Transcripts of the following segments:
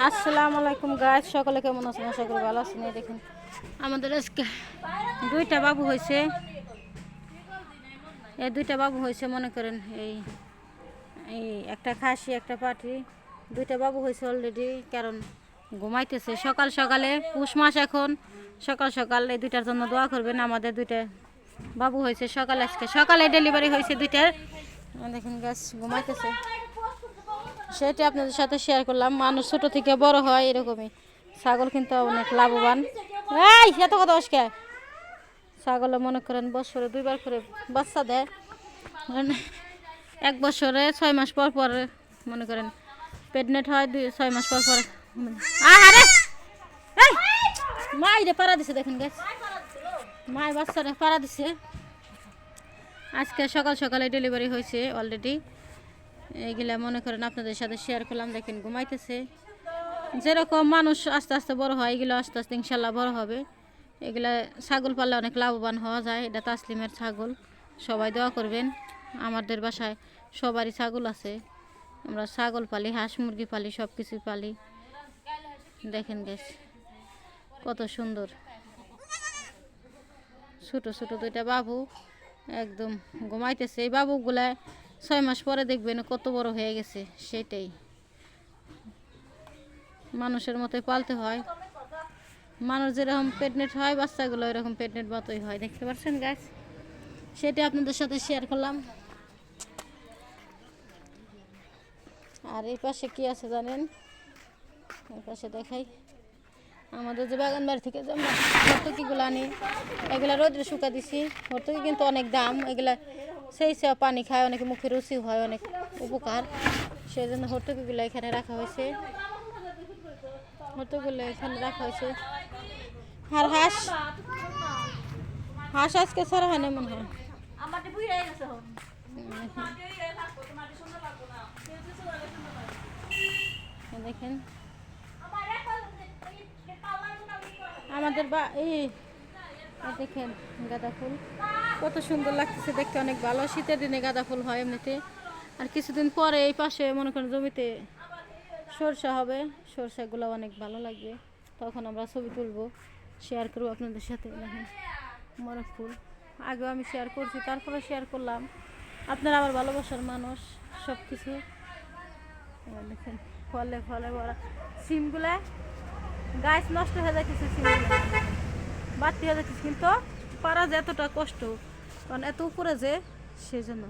আসসালামু আলাইকুম গাছ সকলে কেমন আছেন? করি ভালো আছেন। দেখুন, আমাদের আজকে দুইটা বাবু হয়েছে। এই দুইটা বাবু হয়েছে, মনে করেন, এই এই একটা খাসি, একটা পাটি। দুইটা বাবু হয়েছে অলরেডি কারণ ঘুমাইতেছে। সকাল সকালে, পুষ মাস এখন। সকাল সকাল এই দুইটার জন্য দোয়া করবেন। আমাদের দুইটা বাবু হয়েছে সকালে আজকে। সকালে ডেলিভারি হয়েছে দুইটার। দেখেন গাছ ঘুমাইতেছে। সেটা আপনাদের সাথে শেয়ার করলাম। মানুষ ছোট থেকে বড় হয় এরকমই। ছাগল কিন্তু অনেক লাভবান। এই, এত কথা আজকে ছাগলে মনে করেন বছরে দুইবার করে বাচ্চা দেয়। এক বছরে ছয় মাস পর পর মনে করেন প্রেগনেন্ট হয়, দুই, ছয় মাস পর পর মাই রে, পাড়া দিছে দেখেন গাছ মাই বাচ্চারে পাড়া দিছে। আজকে সকাল সকালে ডেলিভারি হয়েছে অলরেডি এইগুলা মনে করেন আপনাদের সাথে শেয়ার করলাম, দেখেন ঘুমাইতেছে। যেরকম মানুষ আস্তে আস্তে বড় হয়, এগুলো আস্তে আস্তে ইনশাল্লাহ বড় হবে। এগুলা ছাগল পাললে অনেক লাভবান হওয়া যায়, এটা তাসলিমের ছাগল, সবাই দোয়া করবেন। আমাদের বাসায় সবারই ছাগল আছে। আমরা ছাগল পালি, হাঁস মুরগি পালি সব কিছুই পালি। দেখেন গেছ কত সুন্দর। ছোট ছোট দুইটা বাবু একদম ঘুমাইতেছে। এই বাবুগুলা ছয় মাস পরে দেখবেন কত বড় হয়ে গেছে, সেটাই। মানুষের মতোই পালতে হয়। মানুষ যেরকম প্রেগনেন্ট হয়, বাচ্চাগুলো এরকম প্রেগনেন্ট মতোই হয়। দেখতে পাচ্ছেন গাছ সেটা আপনাদের সাথে শেয়ার করলাম। আর এই পাশে কি আছে জানেন? এই পাশে দেখাই। আমাদের যে বাগান বাড়ি থেকে যে আমরা হর্তকিগুলো আনি, এগুলা রোদ্রে শুকা দিছি। হর্তকি কিন্তু অনেক দাম। এগুলা সেই সে পানি খায়, অনেক মুখে রুচি হয়, অনেক উপকার সেই জন্য হর্তকিগুলো এখানে রাখা হয়েছে হর্তকিগুলো এখানে রাখা হয়েছে আর হাঁস। হাঁস আজকে ছাড়া হয় না মনে হয় দেখেন। আমাদের বা এই দেখেন গাঁদা ফুল। কত সুন্দর লাগতেছে দেখতে, অনেক ভালো। শীতের দিনে গাঁদা ফুল হয় এমনিতে। আর কিছুদিন পরে এই পাশে, মনে করেন জমিতে সরষা হবে, সরষাগুলো অনেক ভালো লাগবে। তখন আমরা ছবি তুলবো শেয়ার করব আপনাদের সাথে। দেখেন, মরক ফুল। আগেও আমি শেয়ার করছি তারপরে শেয়ার করলাম। আপনারা আমার ভালোবাসার মানুষ সব কিছু দেখেন, ফলে ফলে ভরা। সিমগুলা, গাছ নষ্ট হয়ে যাচ্ছে সিমগুলা। বাড়তি হয়ে যাচ্ছে কিন্তু পারা যে এতটা কষ্ট। কারণ এত উপরে যে সেই জন্য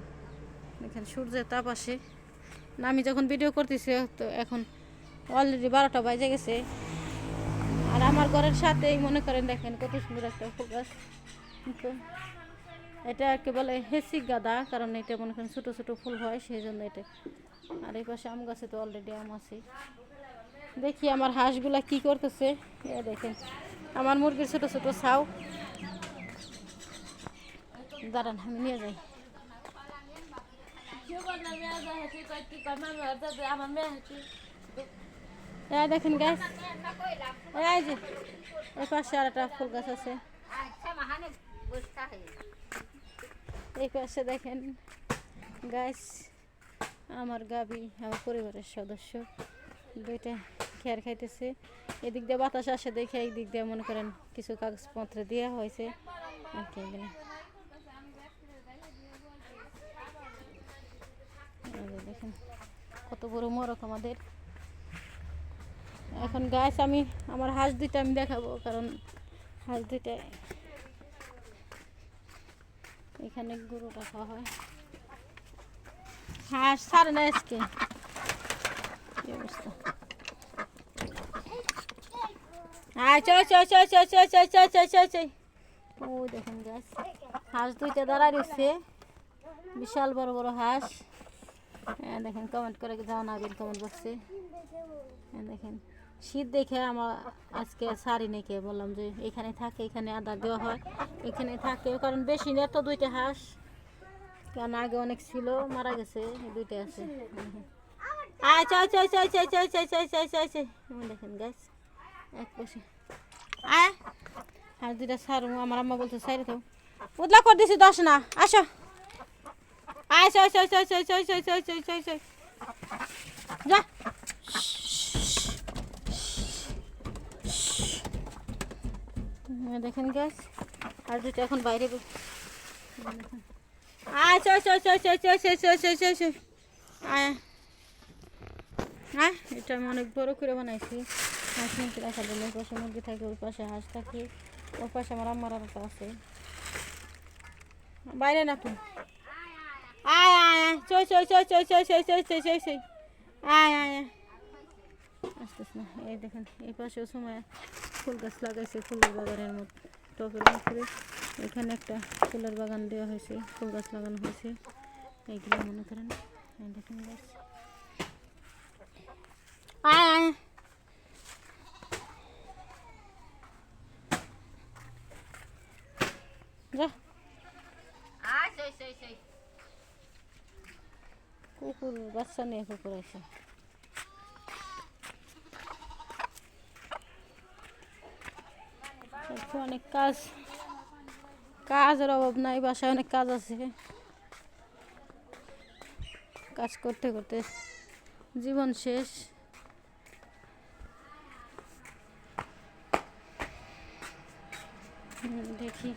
দেখেন সূর্যের তাপ আসে। না, আমি যখন ভিডিও করতেছি, তো এখন অলরেডি বারোটা বাজে গেছে। আর আমার ঘরের সাথেই মনে করেন, দেখেন কত সুন্দর একটা ফুল গাছ কিন্তু এটা বলে হেসিক গাদা, কারণ এটা মনে করেন ছোটো ছোটো ফুল হয় সেই জন্য এটা। আর এই পাশে আম গাছে তো অলরেডি আম আছে। দেখি আমার হাঁসগুলা কি করতেছে। এ দেখেন, আমার মুরগির ছোটো ছোটো ছাউ। দাঁড়ান, আমি নিয়ে যাই। দেখেন গাছ এই যে, এই পাশে আর একটা ফুল গাছ আছে। এই পাশে দেখেন গাছ আমার গাবি আমার পরিবারের সদস্য। দুইটা খেয়ার খাইতেছে। এদিক দিয়ে বাতাস আসে দেখে দিক দিয়ে মনে করেন কিছু কাগজপত্র দেওয়া হয়েছে। আর কি দেখেন কত বড় মরক আমাদের এখন গাছ আমি আমার হাঁস দুইটা আমি দেখাবো কারণ হাঁস দুইটা এখানে গরু রাখা হয় হাঁস সার না আজকে ও হাঁস দুইটা দাঁড়া রয়েছে বিশাল বড় বড় হাঁস হ্যাঁ দেখেন কমেন্ট করে জানাবেন কমেন্ট বক্সে হ্যাঁ দেখেন, শীত দেখে আমার আজকে শাড়ি নেকে বললাম যে এখানে থাকে, এখানে আদা দেওয়া হয়, এখানে থাকে কারণ বেশি নেই তো দুইটা হাঁস। কারণ আগে অনেক ছিল, মারা গেছে দুইটা আছে। আয়, চয় চয় চয় চয় চয় চয় চয় চয় চয় চয়। দেখেন গাছ এক বসে। আয়, আর দুইটা সার আমার আম্মা বলতে সাইরে তো উদলা করে দিছি, দশ না, আসো। আইস আইস আইস আইস আইস আইস আইস আইস আইস আইস আইস যা দেখেন গ্যাস আর দুটো এখন বাইরে এটা আমি অনেক বড় করে বানাইছি হাঁস মুরগি রাখার জন্য ওই পাশে মুরগি থাকে ওর পাশে হাঁস থাকে ওর পাশে আমার আম্মার আছে বাইরে না তুমি আয় আয় আয়। চয় চয় চয় চয় চয় চয় চয় চয় চয় চয় আয় আয় আয়। আসতেছ না। এই দেখেন, এই পাশেও সময় ফুল গাছ লাগাইছে, ফুলের বাগানের মতো। টবের ভিতরে এখানে একটা ফুলের বাগান দেওয়া হয়েছে, ফুল গাছ লাগানো হয়েছে। এইগুলো মনে করেন, এই দেখেন গাছ। আয় আয়। যা। কুকুর, বাচ্চা নিয়ে কুকুর আছে। অনেক কাজ, কাজের অভাব নাই, বাসায় অনেক কাজ আছে। কাজ করতে করতে জীবন শেষ। দেখি।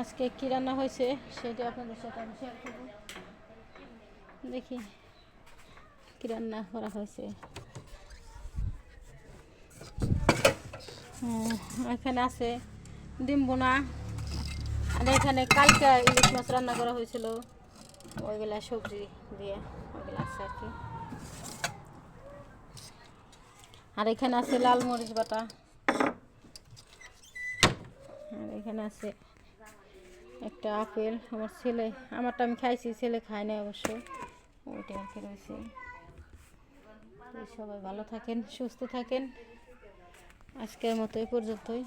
আজকে কী রান্না হয়েছে সেটা আপনাদের সাথে আমি শেয়ার করব। দেখি কী রান্না করা হয়েছে। এখানে আছে ডিম বোনা আর এখানে কালকা ইলিশ মাছ রান্না করা হয়েছিল। ওইগুলা সবজি দিয়ে ওইগুলা আছে আর কি। আর এখানে আছে লাল মরিচ বাটা। আর এখানে আছে একটা আপেল, আমার ছেলে, আমারটা আমি খাইছি, ছেলে খায় না অবশ্য। ওইটা আর কি রয়েছে। সবাই ভালো থাকেন, সুস্থ থাকেন। আজকের মতো এই পর্যন্তই।